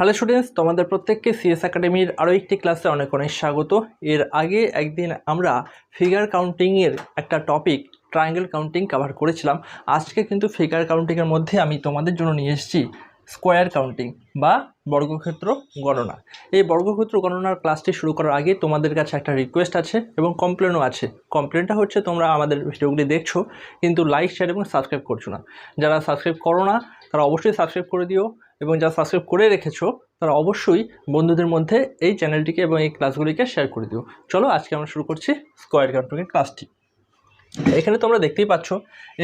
Hello students তোমাদের প্রত্যেককে CS একাডেমির আরও একটি ক্লাসে অনেক অনেক স্বাগত। এর আগে একদিন আমরা ফিগার কাউন্টিংয়ের একটা টপিক ট্রায়াঙ্গেল কাউন্টিং কভার করেছিলাম। আজকে কিন্তু ফিগার কাউন্টিংয়ের মধ্যে আমি তোমাদের জন্য নিয়ে এসেছি স্কোয়ার কাউন্টিং বা বর্গক্ষেত্র গণনা। এই বর্গক্ষেত্র গণনার ক্লাসটি শুরু করার আগে তোমাদের কাছে একটা রিকোয়েস্ট আছে এবং কমপ্লেনও আছে। কমপ্লেনটা হচ্ছে তোমরা আমাদের ভিডিওগুলি দেখছ, কিন্তু লাইক শেয়ার এবং সাবস্ক্রাইব করছ না। যারা সাবস্ক্রাইব করো না, তারা অবশ্যই সাবস্ক্রাইব করে দিও। এবং যারা সাবস্ক্রাইব করে রেখেছো, তারা অবশ্যই বন্ধুদের মধ্যে এই চ্যানেলটিকে এবং এই ক্লাসগুলিকে শেয়ার করে দিও। চলো আজকে আমরা শুরু করছি স্কোয়ার কাউন্টিংয়ের ক্লাসটি এখানে তোমরা দেখতেই পাচ্ছ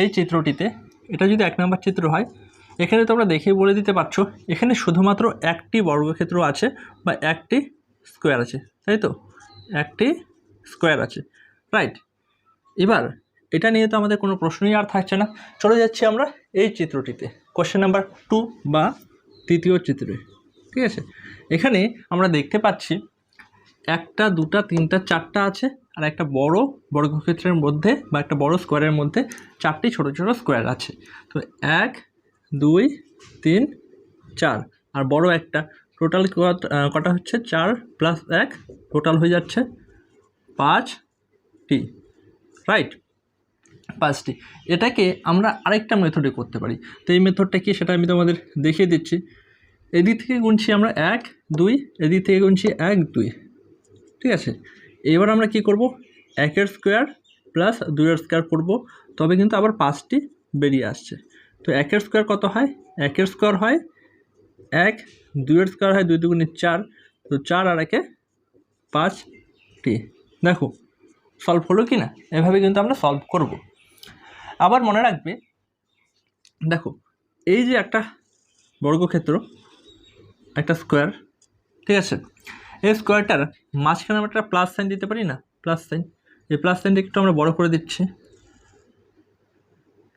এই চিত্রটিতে, এটা যদি এক নম্বর চিত্র হয়, এখানে তোমরা দেখে বলে দিতে পারছ, এখানে শুধুমাত্র একটি বর্গক্ষেত্র আছে বা একটি স্কোয়ার আছে, তাই তো? একটি স্কোয়ার আছে রাইট এবার, এটা নিয়ে তো আমাদের কোনো প্রশ্নই আর থাকছে না। চলে যাচ্ছি আমরা এই চিত্রটিতে। কোশ্চেন নাম্বার টু বা তৃতীয় চিত্রে, ঠিক আছে? এখানে আমরা দেখতে পাচ্ছি একটা, দুটা, তিনটা, চারটা আছে আর একটা বড় বর্গক্ষেত্রের মধ্যে বা একটা বড় স্কোয়ারের মধ্যে চারটি ছোট ছোট স্কোয়ার আছে। তো এক, দুই, তিন, চার আর বড় একটা, টোটাল কটা হচ্ছে? চার প্লাস এক, টোটাল হয়ে যাচ্ছে পাঁচটি, রাইট? পাঁচটি এটাকে আমরা আরেকটা মেথডে করতে পারি। তো এই মেথডটা কি সেটা আমি তোমাদের দেখিয়ে দিচ্ছি। এদিক থেকে গুনছি আমরা এক, দুই, এদিক থেকে গুনছি এক, দুই। ঠিক আছে? এবার আমরা কি করব? একের স্কোয়ার প্লাস দুইয়ের স্কোয়ার করব। তবে কিন্তু আবার পাঁচটি বেরিয়ে আসছে। তো একের স্কোয়ার কত হয়? একের স্কোয়ার হয় এক, দুইয়ের স্কোয়ার হয় দুই দুগুণে চার। তো চার আর একে পাঁচটি। দেখো সলভ হলো কি না এভাবে কিন্তু আমরা সলভ করব। আবার মনে রাখবে, দেখো, এই যে একটা বর্গক্ষেত্র, একটা স্কোয়ার ঠিক আছে? এই স্কোয়ারটার মাঝখানে আমরা একটা প্লাস সাইন দিতে পারি না? প্লাস সাইন এই প্লাস সাইনটা একটু আমরা বড় করে দিচ্ছি।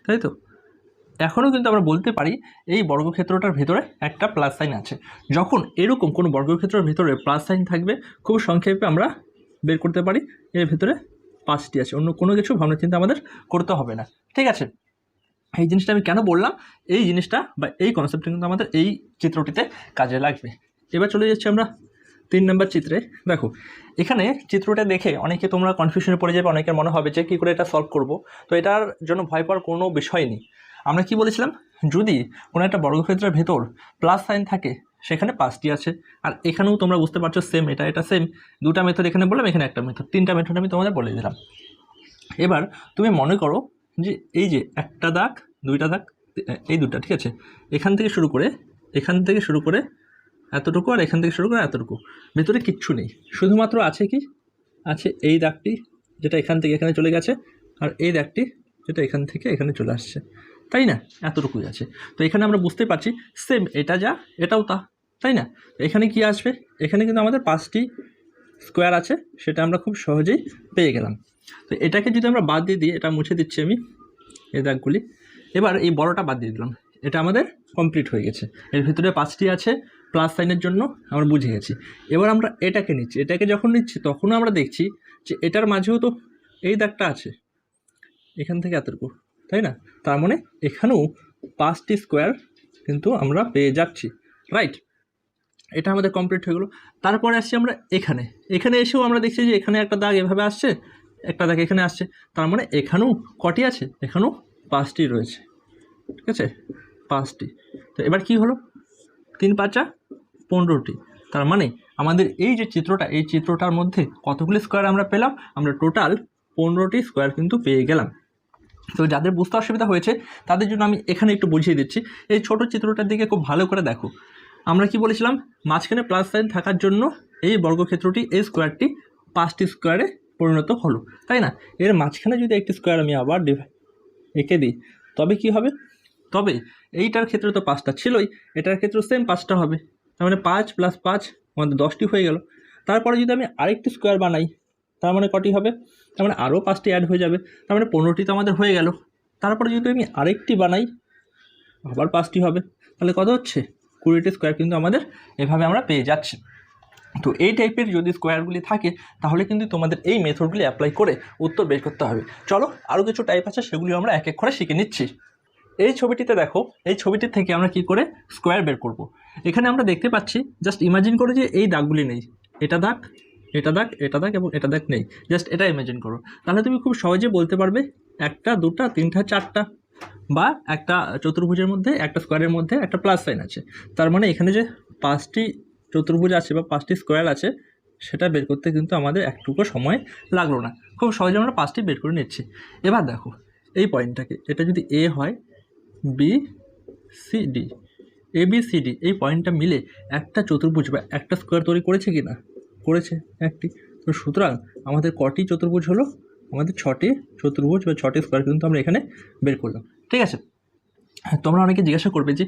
তাই তো? এখনও কিন্তু আমরা বলতে পারি এই বর্গক্ষেত্রটার ভেতরে একটা প্লাস সাইন আছে। যখন এরকম কোনো বর্গক্ষেত্রের ভেতরে প্লাস সাইন থাকবে, খুব সংক্ষেপে আমরা বের করতে পারি, এর ভেতরে পাঁচটি আছে। অন্য কোনো কিছু ভাবনা চিন্তা আমাদের করতে হবে না। ঠিক আছে? এই জিনিসটা আমি কেন বললাম? এই জিনিসটা বা এই কনসেপ্টটা কিন্তু আমাদের এই চিত্রটিতে কাজে লাগবে। এবার চলে যাচ্ছি আমরা তিন নম্বর চিত্রে। দেখো, এখানে চিত্রটা দেখে অনেকে তোমরা কনফিউশনে পড়ে যাবে, অনেকের মনে হবে যে কী করে এটা সলভ করব। তো এটার জন্য ভয় পাওয়ার কোনো বিষয় নেই। আমরা কি বলেছিলাম? যদি কোনো একটা বর্গক্ষেত্রের ভেতর প্লাস সাইন থাকে সেখানে পাঁচটি আছে। আর এখানেও তোমরা বুঝতে পারছ সেম এটা এটা সেম দুটা মেথড এখানে বললাম, এখানে একটা মেথড তিনটা মেথড আমি তোমাদের বলে দিলাম। এবার তুমি মনে করো যে এই যে একটা দাগ, দুইটা দাগ এই দুটা, ঠিক আছে? এখান থেকে শুরু করে, এখান থেকে শুরু করে এতটুকু আর এখান থেকে শুরু করে এতটুকু। ভেতরে কিচ্ছু নেই। শুধুমাত্র আছে কি? আছে এই দাগটি যেটা এখান থেকে এখানে চলে গেছে, আর এই দাগটি যেটা এখান থেকে এখানে চলে আসছে। তাই না? এতটুকুই আছে। তো এখানে আমরা বুঝতে পারছি সেম এটা যা, এটাও তা, তাই না? এখানে কি আসবে? এখানে কিন্তু আমাদের পাঁচটি স্কোয়ার আছে, সেটা আমরা খুব সহজেই পেয়ে গেলাম। তো এটাকে যদি আমরা বাদ দিয়ে দিই, এটা মুছে দিচ্ছি আমি, এই দাগগুলি। এবার এই বড়টা বাদ দিয়ে দিলাম। এটা আমাদের কমপ্লিট হয়ে গেছে। এর ভিতরে পাঁচটি আছে প্লাস সাইনের জন্য আমরা বুঝে গেছি। এবার আমরা এটাকে নিচ্ছি। এটাকে যখন নিচ্ছি, তখনও আমরা দেখছি যে এটার মাঝেও তো এই দাগটা আছে। এখান থেকে এতটুকু। তাই না? তার মানে এখানেও পাঁচটি স্কোয়ার কিন্তু আমরা পেয়ে যাচ্ছি। রাইট এটা আমাদের কমপ্লিট হয়ে গেলো। তারপরে আসছি আমরা এখানে। এখানে এসেও আমরা দেখছি যে এখানে একটা দাগ এভাবে আসছে, একটা দাগ এখানে আসছে। তার মানে এখানেও কটি আছে? এখানেও পাঁচটি রয়েছে। ঠিক আছে? পাঁচটি। তো এবার কি হলো? তিন পাঁচা পনেরোটি। তার মানে আমাদের এই যে চিত্রটা, এই চিত্রটার মধ্যে কতগুলি স্কোয়ার আমরা পেলাম? আমরা টোটাল পনেরোটি স্কোয়ার কিন্তু পেয়ে গেলাম। তো যাদের বুঝতে অসুবিধা হয়েছে, তাদের জন্য আমি এখানে একটু বুঝিয়ে দিচ্ছি। এই ছোট চিত্রটার দিকে খুব ভালো করে দেখো। আমরা কি বলেছিলাম? মাঝখানে প্লাস সাইন থাকার জন্য এই বর্গক্ষেত্রটি এই স্কোয়ারটি পাঁচটি স্কোয়ারে পরিণত হলো, তাই না? এর মাঝখানে যদি একটি স্কোয়ার আমি আবার এঁকে দিই, তবে কি হবে? তবে এইটার ক্ষেত্রে তো পাঁচটা ছিলই, এটার ক্ষেত্রে সেম পাঁচটা হবে। তার মানে পাঁচ প্লাস পাঁচ, আমাদের দশটি হয়ে গেল। তারপরে যদি আমি আরেকটি স্কোয়ার বানাই তার মানে কটি হবে? তার মানে আরও পাঁচটি অ্যাড হয়ে যাবে। তার মানে পনেরোটি তো আমাদের হয়ে গেল। তারপরে যদি আমি আরেকটি বানাই, আবার পাঁচটি হবে। তাহলে কত হচ্ছে? কুড়িটি স্কোয়ার কিন্তু আমাদের এভাবে আমরা পেয়ে যাচ্ছি। তো এই টাইপের যদি স্কোয়ারগুলি থাকে, তাহলে কিন্তু তোমাদের এই মেথডগুলি অ্যাপ্লাই করে উত্তর বের করতে হবে। চলো, আরও কিছু টাইপ আছে সেগুলি আমরা এক এক করে শিখে নিচ্ছি। এই ছবিটিতে দেখো, এই ছবিটি থেকে আমরা কি করে স্কোয়ার বের করব। এখানে আমরা দেখতে পাচ্ছি জাস্ট ইমাজিন করে যে এই দাগগুলি নেই। এটা দাগ এটা দাগ এটা দাগ এবং এটা দাগ নেই। জাস্ট এটা ইমাজিন করো। তাহলে তুমি খুব সহজে বলতে পারবে, একটা, দুটা, তিনটা, চারটা বা একটা চতুর্ভুজের মধ্যে, একটা স্কোয়ারের মধ্যে একটা প্লাস সাইন আছে। তার মানে এখানে যে পাঁচটি চতুর্ভুজ আছে বা পাঁচটি স্কোয়ার আছে, সেটা বের করতে কিন্তু আমাদের একটুকু সময় লাগল না। খুব সহজে আমরা পাঁচটি বের করে নিচ্ছি। এবার দেখো, এই পয়েন্টটাকে, এটা যদি এ হয় B C D A B C D এই পয়েন্টটা মিলে একটা চতুর্ভুজ বা একটা স্কোয়ার তৈরি করেছে কি না করেছে একটি। তো সুতরাং আমাদের কটি চতুর্ভুজ হলো, আমাদের ছটি চতুর্ভুজ বা ছটি স্কোয়ার কিন্তু আমরা এখানে বের করলাম। ঠিক আছে? তোমরা অনেকে জিজ্ঞাসা করবে যে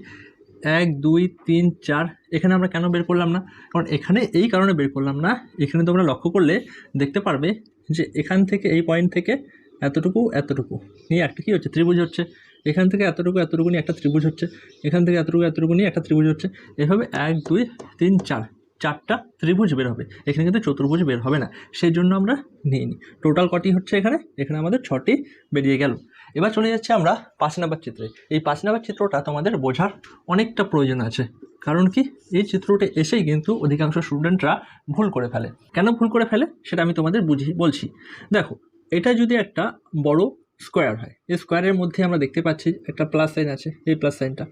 এক, দুই, তিন, চার, এখানে আমরা কেন বের করলাম না? কারণ এখানে এই কারণে বের করলাম না। এখানে তোমরা লক্ষ্য করলে দেখতে পারবে যে এখান থেকে এই পয়েন্ট থেকে এতটুকু এতটুকু। নিয়ে একটা কী হচ্ছে? ত্রিভুজ হচ্ছে। এখান থেকে এতটুকু এতটুকু নিয়ে একটা ত্রিভুজ হচ্ছে। এখান থেকে এতটুকু এতটুকু নিয়ে একটা ত্রিভুজ হচ্ছে। এভাবে এক, দুই, তিন, চার। চারটা ত্রিভুজ বের হবে। এখানে কিন্তু চতুর্ভুজ বের হবে না। সেই জন্য আমরা নিই। নিইনি টোটাল কটি হচ্ছে এখানে? এখানে আমাদের ছটি বেরিয়ে গেল। এবার চলে যাচ্ছে আমরা পাঁচ নাম্বার চিত্রে। এই পাঁচ নাম্বার চিত্রটা তোমাদের বোঝার অনেকটা প্রয়োজন আছে। কারণ কি? এই চিত্রটি এসেই কিন্তু অধিকাংশ স্টুডেন্টরা ভুল করে ফেলে। কেন ভুল করে ফেলে? সেটা আমি তোমাদের বুঝি, বলছি। দেখো, এটা যদি একটা বড় স্কোয়ার হয়, এই স্কোয়ারের মধ্যে আমরা দেখতে পাচ্ছি একটা প্লাস সাইন আছে। এই প্লাস সাইনটা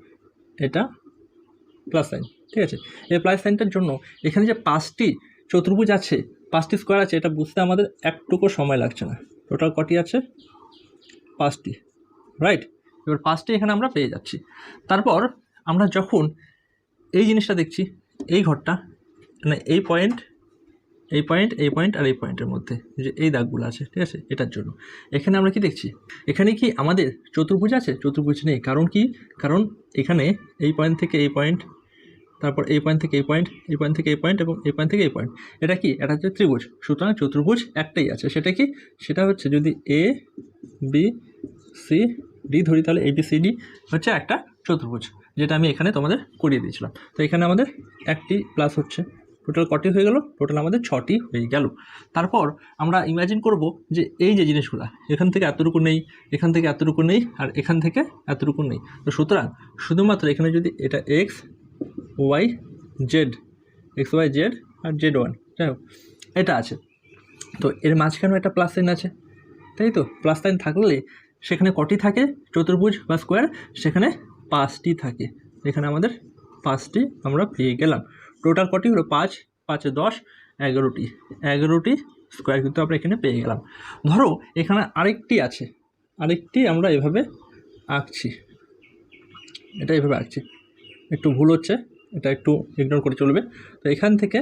এটা প্লাস সাইন ঠিক আছে? এই প্লাস সাইনটার জন্য এখানে যে পাঁচটি চতুর্ভুজ আছে, পাঁচটি স্কোয়ার আছে, এটা বুঝতে আমাদের একটুকু সময় লাগছে না। টোটাল কটি আছে? পাঁচটি রাইট এবার পাঁচটি এখানে আমরা পেয়ে যাচ্ছি। তারপর আমরা যখন এই জিনিসটা দেখছি, এই ঘরটা মানে এই পয়েন্ট এই পয়েন্ট এই পয়েন্ট আর এই পয়েন্টের মধ্যে যে এই দাগগুলো আছে, ঠিক আছে? এটার জন্য। এখানে আমরা কি দেখছি? এখানে কি আমাদের চতুর্ভুজ আছে? চতুর্ভুজ নেই। কারণ কি? কারণ এখানে এই পয়েন্ট থেকে এই পয়েন্ট তারপর এই পয়েন্ট থেকে এই পয়েন্ট এই পয়েন্ট থেকে এই পয়েন্ট এবং এই পয়েন্ট থেকে এই পয়েন্ট এটা কি? এটা হচ্ছে ত্রিভুজ। সুতরাং চতুর্ভুজ একটাই আছে। সেটা কি? সেটা হচ্ছে যদি এ বি সি ডি ধরি, তাহলে এ বি সি ডি হচ্ছে একটা চতুর্ভুজ, যেটা আমি এখানে তোমাদের করিয়ে দিয়েছিলাম। তো এখানে আমাদের একটি প্লাস হচ্ছে। টোটাল কটি হয়ে গেল? টোটাল আমাদের ছটি হয়ে গেল। তারপর আমরা ইমাজিন করব যে এই যে জিনিসগুলো, এখান থেকে এতটুকু নেই, এখান থেকে এতটুকু নেই, আর এখান থেকে এতটুকু নেই। তো সুতরাং শুধুমাত্র এখানে যদি এটা X Y Z, X Y Z আর জেড ওয়ান। যাই হোক, এটা আছে। তো এর মাঝখানেও একটা প্লাস সাইন আছে। তাই তো? প্লাস সাইন থাকলে সেখানে কটি থাকে? চতুর্ভুজ বা স্কোয়ার সেখানে পাঁচটি থাকে। এখানে আমাদের পাঁচটি আমরা পেয়ে গেলাম। টোটাল কটি হলো? পাঁচ, পাঁচে দশ, এগারোটি। এগারোটি স্কোয়ার কিন্তু আমরা এখানে পেয়ে গেলাম। ধরো, এখানে আরেকটি আছে। আরেকটি আমরা এভাবে আঁকছি। এটা এভাবে আঁকছি। একটু ভুল হচ্ছে। এটা একটু ইগনোর করে চলবে। তো এখান থেকে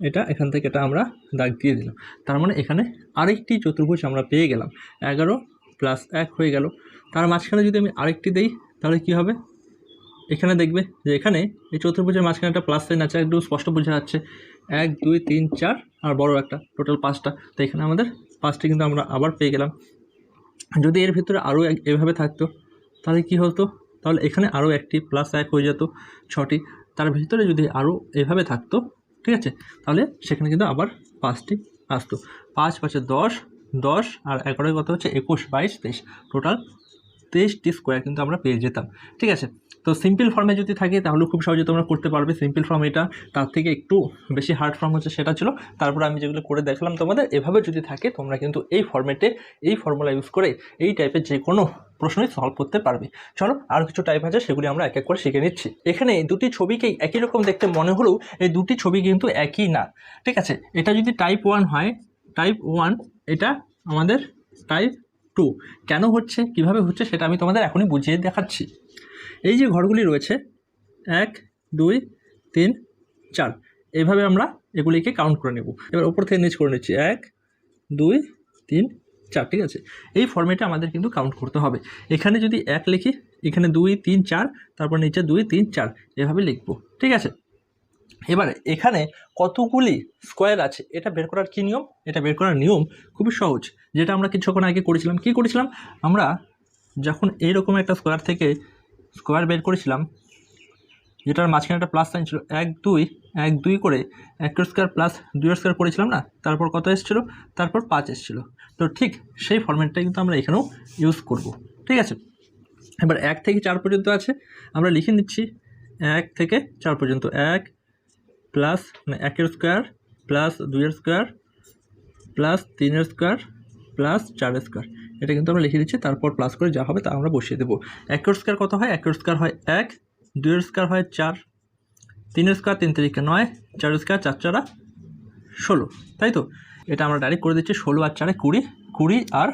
এটা, এখান থেকে এটা আমরা দাগ দিয়ে দিলাম। তার মানে এখানে আরেকটি চতুর্ভুজ আমরা পেয়ে গেলাম। এগারো প্লাস এক হয়ে গেল। তার মাঝখানে যদি আমি আরেকটি দেই, তাহলে কি হবে? এখানে দেখবে যে এখানে এই চতুর্ভুজের মাঝখানে একটা প্লাস সাইন আছে। একটু স্পষ্ট বোঝা যাচ্ছে। এক, দুই, তিন, চার আর বড় একটা টোটাল পাঁচটা। তো এখানে আমাদের পাঁচটি কিন্তু আমরা আবার পেয়ে গেলাম। যদি এর ভিতরে আরও এভাবে থাকতো, তাহলে কি হতো? তাহলে এখানে আরও একটি প্লাস এক হয়ে যেত ছটি। তার ভিতরে যদি আরও এভাবে থাকতো, ঠিক আছে? তাহলে সেখানে কিন্তু আবার পাঁচটি আসতো। পাঁচ পাঁচে দশ দশ আর এগারোয় কথা হচ্ছে একুশ, বাইশ, তেইশ। টোটাল তেইশটি স্কোয়ার কিন্তু আমরা পেয়ে যেতাম, ঠিক আছে? তো সিম্পল ফর্মে যদি থাকে, তাহলে খুব সহজে তোমরা করতে পারবে সিম্পল ফর্ম এটা। তার থেকে একটু বেশি হার্ড ফর্ম হচ্ছে সেটা ছিল। তারপর আমি যেগুলো করে দেখলাম তোমাদের, এভাবে যদি থাকে, তোমরা কিন্তু এই ফর্মেটে এই ফর্মুলা ইউজ করে এই টাইপের যে কোনো প্রশ্নই সলভ করতে পারবে। চলো, আর কিছু টাইপ আছে, সেগুলি আমরা এক এক করে শিখে নিচ্ছি। এখানে দুটি ছবিকেই একই রকম দেখতে মনে হলেও এই দুটি ছবি কিন্তু একই না। ঠিক আছে? এটা যদি টাইপ ওয়ান হয় টাইপ ওয়ান এটা আমাদের টাইপ টু কেন হচ্ছে? কীভাবে হচ্ছে? সেটা আমি তোমাদের এখনই বুঝিয়ে দেখাচ্ছি। এই যে ঘরগুলি রয়েছে, এক, দুই, তিন, চার, এভাবে আমরা এগুলিকে কাউন্ট করে নেব। এবার ওপর থেকে নিচ করে নিচ্ছি, এক, দুই, তিন, চার, ঠিক আছে? এই ফর্মেটে আমাদের কিন্তু কাউন্ট করতে হবে। এখানে যদি এক লিখি, এখানে দুই, তিন, চার, তারপর নিচে দুই, তিন, চার, এভাবে লিখব, ঠিক আছে? এবার এখানে কতগুলি স্কোয়ার আছে, এটা বের করার কী নিয়ম? এটা বের করার নিয়ম খুবই সহজ, যেটা আমরা কিছুক্ষণ আগে করেছিলাম। কি করেছিলাম? আমরা যখন এইরকম একটা স্কোয়ার থেকে স্কোয়ার বের করেছিলাম, যেটার মাঝখানে একটা প্লাস সাইন ছিল, এক দুই এক দুই করে এক স্কোয়ার প্লাস দুই স্কোয়ার করেছিলাম না, তারপর কত এসেছিল? তারপর পাঁচ এসেছিল। তো ঠিক সেই ফর্মেটটাই কিন্তু আমরা এখানেও ইউজ করব। ঠিক আছে? এবার এক থেকে চার পর্যন্ত আছে, আমরা লিখে নিচ্ছি এক থেকে চার পর্যন্ত। এক প্লাস মানে একের স্কোয়ার প্লাস দুইয়ের স্কোয়ার প্লাস তিনের স্কোয়ার প্লাস চার স্কোয়ার এটা কিন্তু আমরা লিখে দিচ্ছি, তারপর প্লাস করে যা হবে তা আমরা বসিয়ে দেবো। একের স্কোয়ার কত হয়? একের স্কোয়ার হয় এক দুইয়ের স্কোয়ার হয় চার তিনের স্কোয়ার তিন তারিখে নয়, চার স্কোয়ার চার চারা ষোলো, তাই তো? এটা আমরা ডাইরেক্ট করে দিচ্ছি ষোলো আর চারে কুড়ি কুড়ি আর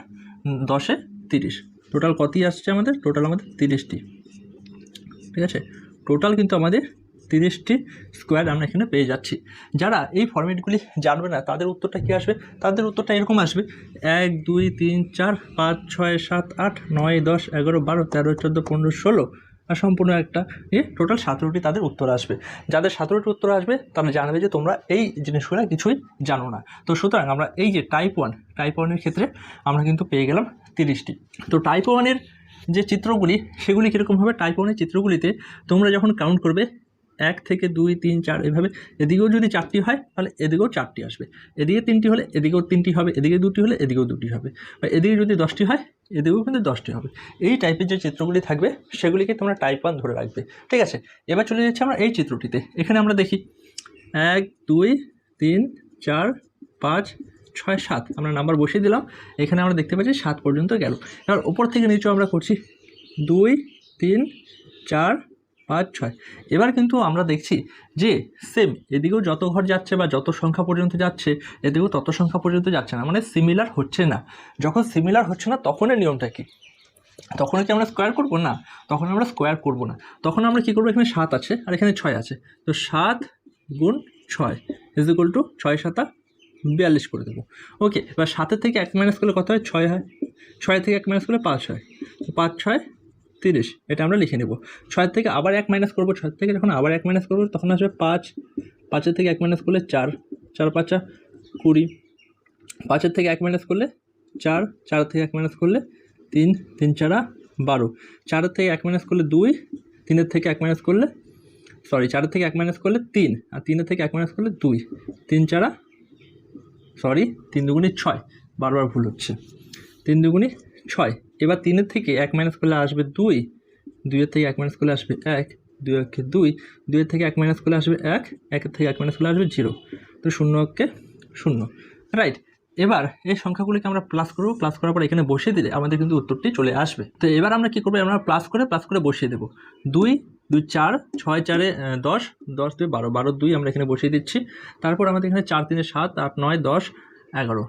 দশে তিরিশ। টোটাল কতই আসছে আমাদের? টোটাল আমাদের তিরিশটি। ঠিক আছে? টোটাল কিন্তু আমাদের তিরিশটি স্কোয়ার আমরা এখানে পেয়ে যাচ্ছি। যারা এই ফর্মেটগুলি জানবে না, তাদের উত্তরটা কী আসবে? তাদের উত্তরটা এরকম আসবে। এক, দুই, তিন, চার, পাঁচ, ছয়, সাত, আট, নয়, দশ, এগারো, বারো, তেরো, চোদ্দ, পনেরো, ষোলো আর সম্পূর্ণ একটা এ টোটাল সতেরোটি তাদের উত্তর আসবে। যাদের সতেরোটি উত্তর আসবে, তারা জানবে যে তোমরা এই জিনিসগুলো কিছুই জানো না। তো সুতরাং আমরা এই যে টাইপ ওয়ান টাইপ ওয়ানের ক্ষেত্রে আমরা কিন্তু পেয়ে গেলাম তিরিশটি। তো টাইপ ওয়ানের যে চিত্রগুলি, সেগুলি কীরকম হবে? টাইপ ওয়ানের চিত্রগুলিতে তোমরা যখন কাউন্ট করবে এক থেকে দুই, তিন, চার, এভাবে এদিকেও যদি চারটি হয়, তাহলে এদিকেও চারটি আসবে। এদিকে তিনটি হলে এদিকেও তিনটি হবে, এদিকে দুটি হলে এদিকেও দুটি হবে। বা এদিকে যদি দশটি হয়, এদিকেও কিন্তু দশটি হবে। এই টাইপের যে চিত্রগুলি থাকবে, সেগুলিকে তোমরা টাইপ ওয়ান ধরে রাখবে। ঠিক আছে? এবার চলে যাচ্ছে আমরা এই চিত্রটিতে। এখানে আমরা দেখি, এক, দুই, তিন, চার, পাঁচ, ছয়, সাত। আমরা নাম্বার বসিয়ে দিলাম। এখানে আমরা দেখতে পাচ্ছি সাত পর্যন্ত গেল। এবার ওপর থেকে নিচু আমরা করছি দুই, তিন, চার পাঁচ ছয় এবার কিন্তু আমরা দেখছি যে সেম এদিকেও যত ঘর যাচ্ছে বা যত সংখ্যা পর্যন্ত যাচ্ছে, এদিকেও তত সংখ্যা পর্যন্ত যাচ্ছে না মানে সিমিলার হচ্ছে না। যখন সিমিলার হচ্ছে না, তখনের নিয়মটা কী? তখন কি আমরা স্কোয়ার করব? না, তখন আমরা স্কোয়ার করব না। তখন আমরা কী করব? এখানে সাত আছে, আর এখানে ছয় আছে। তো সাত গুণ ছয় ইজ ইকুয়াল টু ছয় সাতা বিয়াল্লিশ করে দেবো। ওকে এবার সাতের থেকে এক মাইনাস করলে কত হয়? ছয় হয়। ছয় থেকে এক মাইনাস করলে পাঁচ হয়। পাঁচ ছয় তিরিশ, এটা আমরা লিখে নেব। ছয় থেকে আবার এক মাইনাস করব, ছয় থেকে যখন আবার এক মাইনাস করব, তখন আসবে পাঁচ। পাঁচের থেকে এক মাইনাস করলে চার। চার পাঁচা কুড়ি। পাঁচের থেকে এক মাইনাস করলে চার। চার থেকে এক মাইনাস করলে তিন। তিন চারা বারো। চারের থেকে এক মাইনাস করলে দুই। তিনের থেকে এক মাইনাস করলে সরি চারের থেকে এক মাইনাস করলে তিন। আর তিনের থেকে এক মাইনাস করলে দুই। তিন চারা সরি তিন দুগুণি ছয়। বারবার ভুল হচ্ছে। তিন দুগুণি ছয়। এবার তিনের থেকে এক মাইনাস করলে আসবে দুই, দুইয়ের থেকে এক মাইনাস করলে আসবে এক, দুই একে দুই, দুইয়ের থেকে এক মাইনাস করলে আসবে এক, একের থেকে এক মাইনাস করলে আসবে জিরো তো শূন্য একে শূন্য। রাইট এবার এই সংখ্যাগুলিকে আমরা প্লাস করব প্লাস করার পর এখানে বসিয়ে দিলে আমাদের কিন্তু উত্তরটি চলে আসবে। তো এবার আমরা কী করব, আমরা প্লাস করে প্লাস করে বসিয়ে দেবো। দুই দুই চার, ছয় চারে দশ দশ দুই বারো বারো দুই আমরা এখানে বসিয়ে দিচ্ছি। তারপর আমাদের এখানে চার, তিনে সাত, আট, নয়, দশ, এগারো।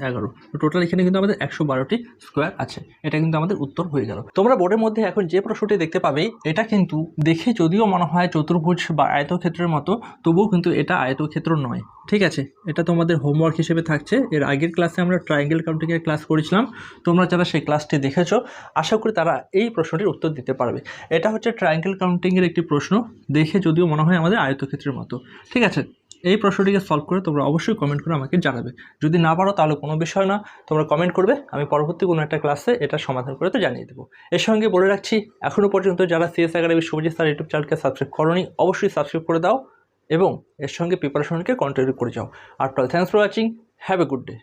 এগারো। টোটাল এখানে কিন্তু আমাদের একশো বারোটি স্কোয়ার আছে। এটা কিন্তু আমাদের উত্তর হয়ে গেল। তোমরা বোর্ডের মধ্যে এখন যে প্রশ্নটি দেখতে পাবে, এটা কিন্তু দেখে যদিও মনে হয় চতুর্ভুজ বা আয়তক্ষেত্রের মতো, তবুও কিন্তু এটা আয়তক্ষেত্র নয়। ঠিক আছে? এটা তোমাদের হোমওয়ার্ক হিসেবে থাকছে। এর আগের ক্লাসে আমরা ট্রায়াঙ্গেল কাউন্টিংয়ের ক্লাস করেছিলাম। তোমরা যারা সেই ক্লাসটি দেখেছ, আশা করি তারা এই প্রশ্নটির উত্তর দিতে পারবে। এটা হচ্ছে ট্রায়াঙ্গেল কাউন্টিংয়ের একটি প্রশ্ন। দেখে যদিও মনে হয় আমাদের আয়তক্ষেত্রের মতো। ঠিক আছে? এই প্রশ্নটিকে সলভ করে তোমরা অবশ্যই কমেন্ট করে আমাকে জানাবে। যদি না পারো তাহলে কোনো বিষয় না, তোমরা কমেন্ট করবে, আমি পরবর্তী কোনো একটা ক্লাসে এটা সমাধান করে তো জানিয়ে দেবো। এর সঙ্গে বলে রাখছি এখনও পর্যন্ত যারা CS academy Subhajit sir YouTube চ্যানেলকে সাবস্ক্রাইব করনি, অবশ্যই সাবস্ক্রাইব করে দাও এবং এর সঙ্গে প্রিপারেশনকে কন্টিনিউ করে যাও। আর thanks for watching have a good day